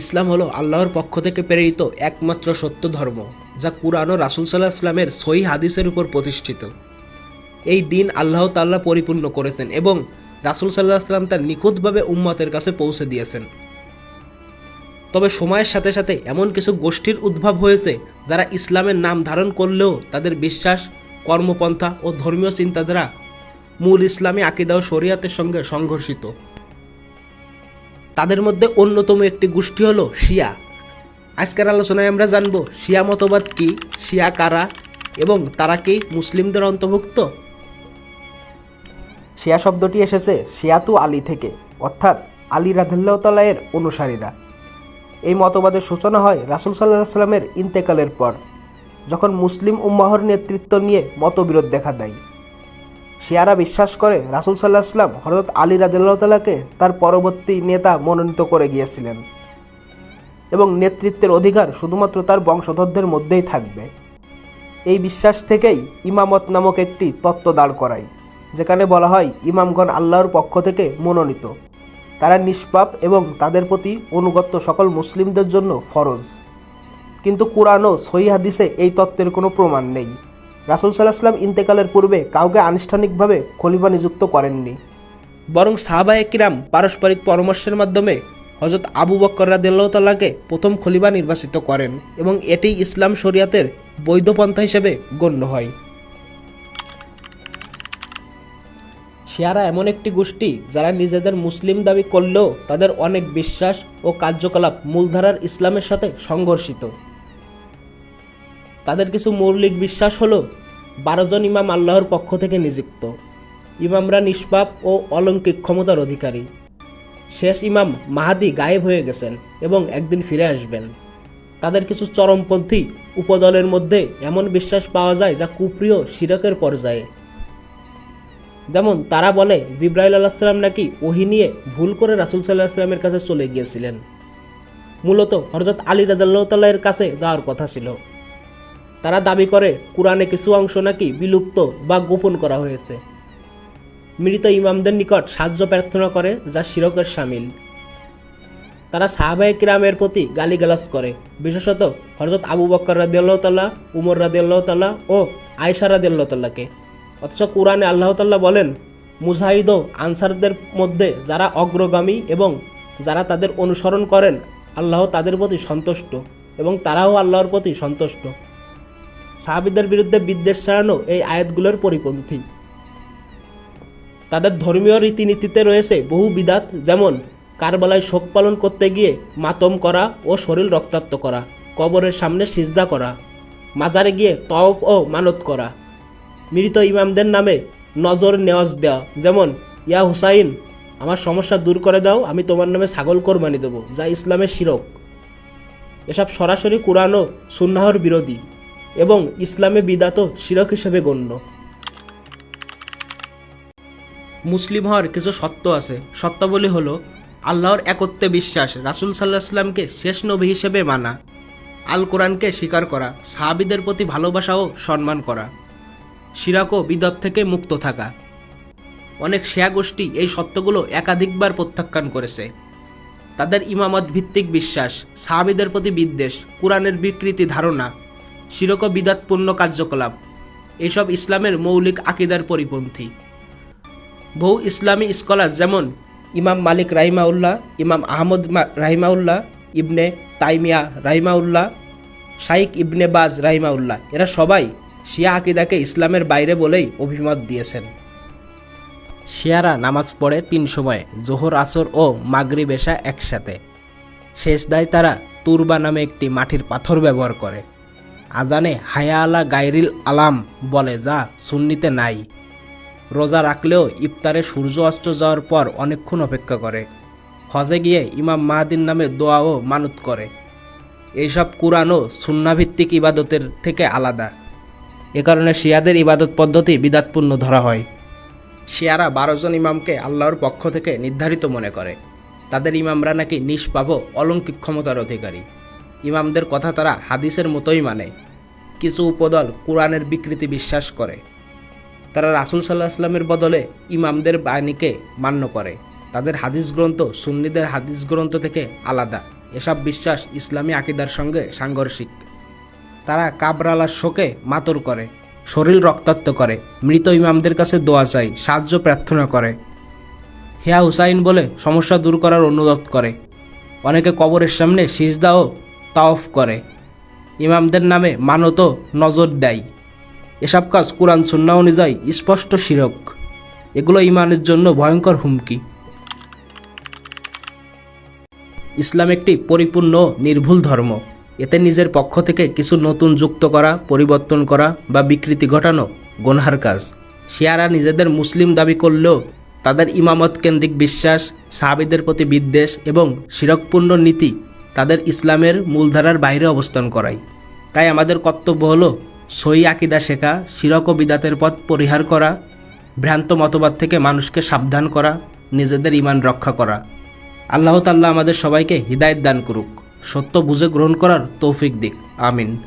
ইসলাম হলো আল্লাহর পক্ষ থেকে প্রেরিত একমাত্র সত্য ধর্ম, যা কুরআন ও রাসুল সাল্লাহ ইসলামের সই হাদিসের উপর প্রতিষ্ঠিত। এই দিন আল্লাহ তাল্লাহ পরিপূর্ণ করেছেন এবং রাসুল সাল্লাহ আসলাম তার নিখুঁতভাবে উম্মতের কাছে পৌঁছে দিয়েছেন। তবে সময়ের সাথে সাথে এমন কিছু গোষ্ঠীর উদ্ভব হয়েছে, যারা ইসলামের নাম ধারণ করলেও তাদের বিশ্বাস, কর্মপন্থা ও ধর্মীয় চিন্তাধারা মূল ইসলামী আকিদা ও শরিয়াতের সঙ্গে সংঘর্ষিত। তাদের মধ্যে অন্যতম একটি গোষ্ঠী হলো শিয়া। আজকের আলোচনায় আমরা জানব শিয়া মতবাদ কি, শিয়া কারা এবং তারা কি মুসলিমদের অন্তর্ভুক্ত? শিয়া শব্দটি এসেছে শিয়াতু আলী থেকে, অর্থাৎ আলী রাধুল্লাহতালায়ের অনুসারীরা। এই মতবাদের সূচনা হয় রাসুল সাল্লাহ সাল্লামের ইন্তেকালের পর, যখন মুসলিম উম্মাহর নেতৃত্ব নিয়ে মতবিরোধ দেখা দেয়। শিয়ারা বিশ্বাস করে রাসুল সাল্লাহ সাল্লাম হররত আলী রাদিল্লাহতালাকে তার পরবর্তী নেতা মনোনীত করে গিয়েছিলেন এবং নেতৃত্বের অধিকার শুধুমাত্র তার বংশধরদের মধ্যেই থাকবে। এই বিশ্বাস থেকেই ইমামত নামক একটি তত্ত্ব দাঁড় করায়, যেখানে বলা হয় ইমামগণ আল্লাহর পক্ষ থেকে মনোনীত। তারা নিষ্পাপ এবং তাদের প্রতি অনুগত্য সকল মুসলিমদের জন্য ফরজ। কিন্তু কোরআন ও সহি হাদিসে এই তত্ত্বের কোনো প্রমাণ নেই। রাসুল সাল্লাহ সাল্লাম ইন্তেকালের পূর্বে কাউকে আনুষ্ঠানিকভাবে খলিফা নিযুক্ত করেননি। বরং সাহাবা একরাম পারস্পরিক পরামর্শের মাধ্যমে হজরত আবু বক্কর রাদিল্লাহতাল্লাহকে প্রথম খলিফা নির্বাচিত করেন এবং এটি ইসলাম শরিয়াতের বৈধ পন্থা হিসেবে গণ্য হয়। শিয়ারা এমন একটি গোষ্ঠী যারা নিজেদের মুসলিম দাবি করলেও তাদের অনেক বিশ্বাস ও কার্যকলাপ মূলধারার ইসলামের সাথে সংঘর্ষিত। তাদের কিছু মৌলিক বিশ্বাস হলো, বারো জন ইমাম আল্লাহর পক্ষ থেকে নিযুক্ত। ইমামরা নিষ্পাপ ও অলৌকিক ক্ষমতার অধিকারী। শেষ ইমাম মাহাদি গায়েব হয়ে গেছেন এবং একদিন ফিরে আসবেন। তাদের কিছু চরমপন্থী উপদলের মধ্যে এমন বিশ্বাস পাওয়া যায় যা কুপ্রিয় শিরকের পর্যায়ে। যেমন তারা বলে, জিব্রাইল আলাহিসাল্লাম নাকি ওহি নিয়ে ভুল করে রাসুল সাল্লাহ আসলামের কাছে চলে গিয়েছিলেন। মূলত হরজত আলী রাজাল্লাহ তাল্লাহের কাছে যাওয়ার কথা ছিল। তারা দাবি করে, কোরআনে কিছু অংশ নাকি বিলুপ্ত বা গোপন করা হয়েছে। মৃত ইমামদের নিকট সাহায্য প্রার্থনা করে, যা শিরকের সামিল। তারা সাহাবাই কিরামের প্রতি গালিগালাজ করে। বিশেষত হরজত আবু বক্কর রাদিয়াল্লাহ তাল্লাহ উমর রাদিয়াল্লাহ তাল্লাহ ও আয়সা রাদিয়াল্লাহ তাল্লাহকে অথচ কোরআনে আল্লাহ তাল্লাহ বলেন, মুজাহিদ ও আনসারদের মধ্যে যারা অগ্রগামী এবং যারা তাদের অনুসরণ করেন, আল্লাহ তাদের প্রতি সন্তুষ্ট এবং তারাও আল্লাহর প্রতি সন্তুষ্ট। সাহাবিদের বিরুদ্ধে বিদ্বেষ ছাড়ানো এই আয়াতগুলোর পরিপন্থী। তাদের ধর্মীয় রীতিনীতিতে রয়েছে বহু বিদাত, যেমন কারবালায় শোক পালন করতে গিয়ে মাতম করা ও শরীর রক্তাক্ত করা, কবরের সামনে সিজদা করা, মাজারে গিয়ে তওফ ও মানত করা, মৃত ইমামদের নামে নজর নেওয়াজ দেওয়া, যেমন, ইয়া হুসাইন, আমার সমস্যা দূর করে দাও, আমি তোমার নামে ছাগল কোরবানি দেবো, যা ইসলামের শিরক। এসব সরাসরি কোরআন ও সুন্নাহর বিরোধী। এবং ইসলামে বিদাত শিরক হিসেবে গণ্য। মুসলিম হওয়ার কিছু সত্য আছে। সত্যাবলী হল, আল্লাহর একত্বে বিশ্বাস রাসুল সাল্লাহ সাল্লামকে শেষ নবী হিসেবে মানা আল কোরআনকে স্বীকার করা, সাহাবিদের প্রতি ভালোবাসা ও সম্মান করা, শিরাক ও বিদত থেকে মুক্ত থাকা। অনেক শেয়া গোষ্ঠী এই সত্যগুলো একাধিকবার প্রত্যাখ্যান করেছে। তাদের ইমামত ভিত্তিক বিশ্বাস, সাহাবিদের প্রতি বিদ্বেষ, কোরআনের বিকৃতি ধারণা শিরক বিদাতপূর্ণ কার্যকলাপ। এসব ইসলামের মৌলিক আকিদার পরিপন্থী। বহু ইসলামী স্কলার যেমন ইমাম মালিক রাহিমাউল্লাহ, ইমাম আহমদ রাহিমাউল্লাহ, ইবনে তাইমিয়া রাহিমাউল্লাহ শাইক ইবনে বাজ রাহিমাউল্লাহ। এরা সবাই শিয়া আকিদাকে ইসলামের বাইরে বলেই অভিমত দিয়েছেন। শিয়ারা নামাজ পড়ে তিন সময়, জোহর, আসর ও মাগরিব এশা একসাথে। শেষ দায় তারা তুরবা নামে একটি মাটির পাথর ব্যবহার করে। আজানে হায়া আলা গাইরিল আলাম বলে যা সুন্নিতে নাই। রোজা রাখলেও ইফতারে সূর্য অস্ত যাওয়ার পর অনেকক্ষণ অপেক্ষা করে। হজে গিয়ে ইমাম মাহাদিন নামে দোয়া ও মানত করে। এইসব কোরআন ও সুন্নাভিত্তিক ইবাদতের থেকে আলাদা। এ কারণে শিয়াদের ইবাদত পদ্ধতি বিদাতপূর্ণ ধরা হয়। শিয়ারা বারো জন ইমামকে আল্লাহর পক্ষ থেকে নির্ধারিত মনে করে। তাদের ইমামরা নাকি নিষ্পাপ অলৌকিক ক্ষমতার অধিকারী। ইমামদের কথা তারা হাদিসের মতোই মানে। কিছু উপদল কোরআনের বিকৃতি বিশ্বাস করে। তারা রাসুল সাল্লাহ আসলামের বদলে ইমামদের বাণীকে মান্য করে। তাদের হাদিস গ্রন্থ সুন্নিদের হাদিস গ্রন্থ থেকে আলাদা। এসব বিশ্বাস ইসলামী আকিদার সঙ্গে সাংঘর্ষিক। তারা কাবরালার শোকে মাতর করে, শরীর রক্তাক্ত করে, মৃত ইমামদের কাছে দোয়া চাই সাহায্য প্রার্থনা করে। হেয়া হুসাইন বলে সমস্যা দূর করার অনুরোধ করে। অনেকে কবরের সামনে সিজদা ও তাওফ করে। ইমামদের নামে মানত, নজর দেয়। এসব কাজ কোরআন সুন্না অনুযায়ী স্পষ্ট শিরক। এগুলো ইমানের জন্য ভয়ঙ্কর হুমকি। ইসলাম একটি পরিপূর্ণ, নির্ভুল ধর্ম। এতে নিজের পক্ষ থেকে কিছু নতুন যুক্ত করা, পরিবর্তন করা বা বিকৃতি ঘটানো গোনহার কাজ। শিয়ারা নিজেদের মুসলিম দাবি করলেও তাদের ইমামত কেন্দ্রিক বিশ্বাস, সাহাবিদের প্রতি বিদ্বেষ এবং শিরকপূর্ণ নীতি তাদের ইসলামের মূলধারার বাইরে অবস্থান করাই তাই আমাদের কর্তব্য হলো সই আকিদা শেখা, শিরক ও বিদাতের পথ পরিহার করা, ভ্রান্ত মতবাদ থেকে মানুষকে সাবধান করা, নিজেদের ইমান রক্ষা করা। আল্লাহ তাল্লাহ আমাদের সবাইকে হৃদায়ত দান করুক। সত্য বুঝে গ্রহণ করার তৌফিক দিক। আমিন।